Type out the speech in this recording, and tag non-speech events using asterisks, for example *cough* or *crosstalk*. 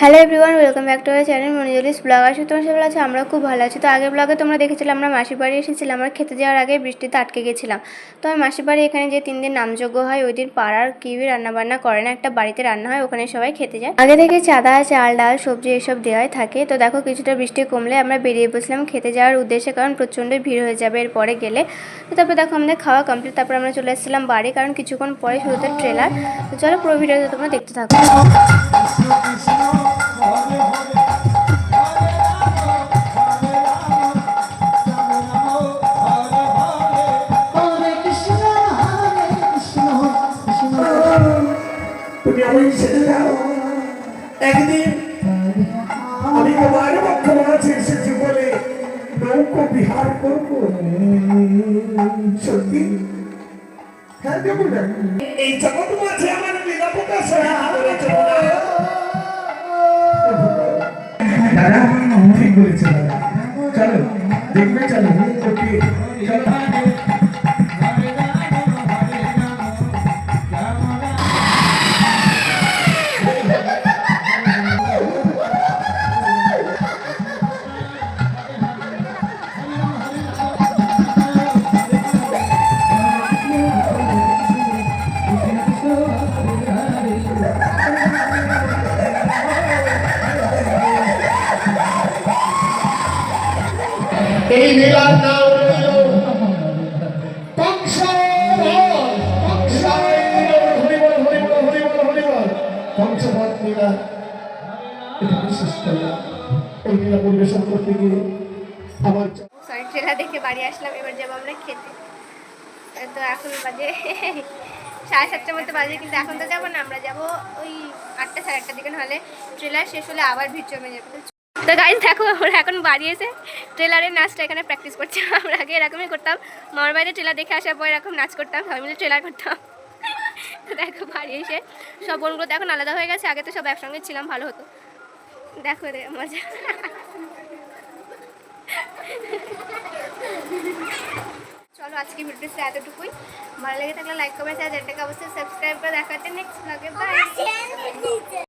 Hello everyone welcome back to our channel মনিজলিস blog আসে তোমার সবাই আছে আমরা খুব ভালো আছি। তো আগের ব্লগে তোমরা দেখেছিলাম আমরা মাসির বাড়ি এসেছিলাম, আমরা খেতে যাওয়ার আগে বৃষ্টিতে আটকে গেছিলাম। তো আমি মাসির বাড়ি এখানে যে তিন দিন নামযোগ্য হয়, ওই দিন পাড়ার কিউই রান্নাবান্না করে না, একটা বাড়িতে রান্না হয়, ওখানে সবাই খেতে যায়। আগে থেকে চাঁদা, চাল, ডাল, সবজি এসব দেওয়াই থাকে। তো দেখো কিছুটা বৃষ্টি কমলে আমরা বেরিয়ে বসলাম খেতে যাওয়ার উদ্দেশ্যে, কারণ প্রচণ্ড ভিড় হয়ে যাবে এরপরে গেলে। তো তারপর দেখো আমাদের খাওয়া কমপ্লিট তারপর আমরা চলে এসেছিলাম বাড়ি, কারণ কিছুক্ষণ পরে শুরুতে ট্রেলার তো চলো পুরো ভিডিওটা তোমরা দেখতে থাকো। তুমি আমায় একদিন আমি তোমার পক্ষ এসেছি বলে নৌকো হ্যাঁ এই জগৎ আমার সহায় করেছে দাদা, ঠিক বলেছে চলো, দেখবে, চলো চলো। এই নাম সরি ট্রেলার দেখে বাড়ি আসলাম, এবার যাব আমরা খেতে। তো এখন বাজে *laughs* সাড়ে সাতটার বাজে, কিন্তু এখন তো যাব না, আমরা যাব ওই আটটা সাড়ে আটটার দিকে হলে ট্রেলার শেষ হলে আবার ভিড় জমে যাবে। তো গাইজ দেখো আমরা এখন বাড়ি এসে ট্রেলারের নাচটা এখানে প্র্যাকটিস করছি। আমরা আগে এরকমই করতাম। মামার বাড়িতে ট্রেলার দেখে আসার পর এরকম নাচ করতাম। সবাই মিলে ট্রেলার করতাম। দেখো বাড়ি এসে সব বোনগুলো তো এখন আলাদা হয়ে গেছে। আগে তো সব একসঙ্গে ছিলাম, ভালো হতো। দেখো রে মজা। চলো, আজকে ভিডিওটা এতটুকুই। ভালো লেগে থাকলে লাইক কমেন্ট চ্যানেলটাকে অবশ্যই সাবস্ক্রাইব করে দেখাতে। নেক্সট ব্লগে বাই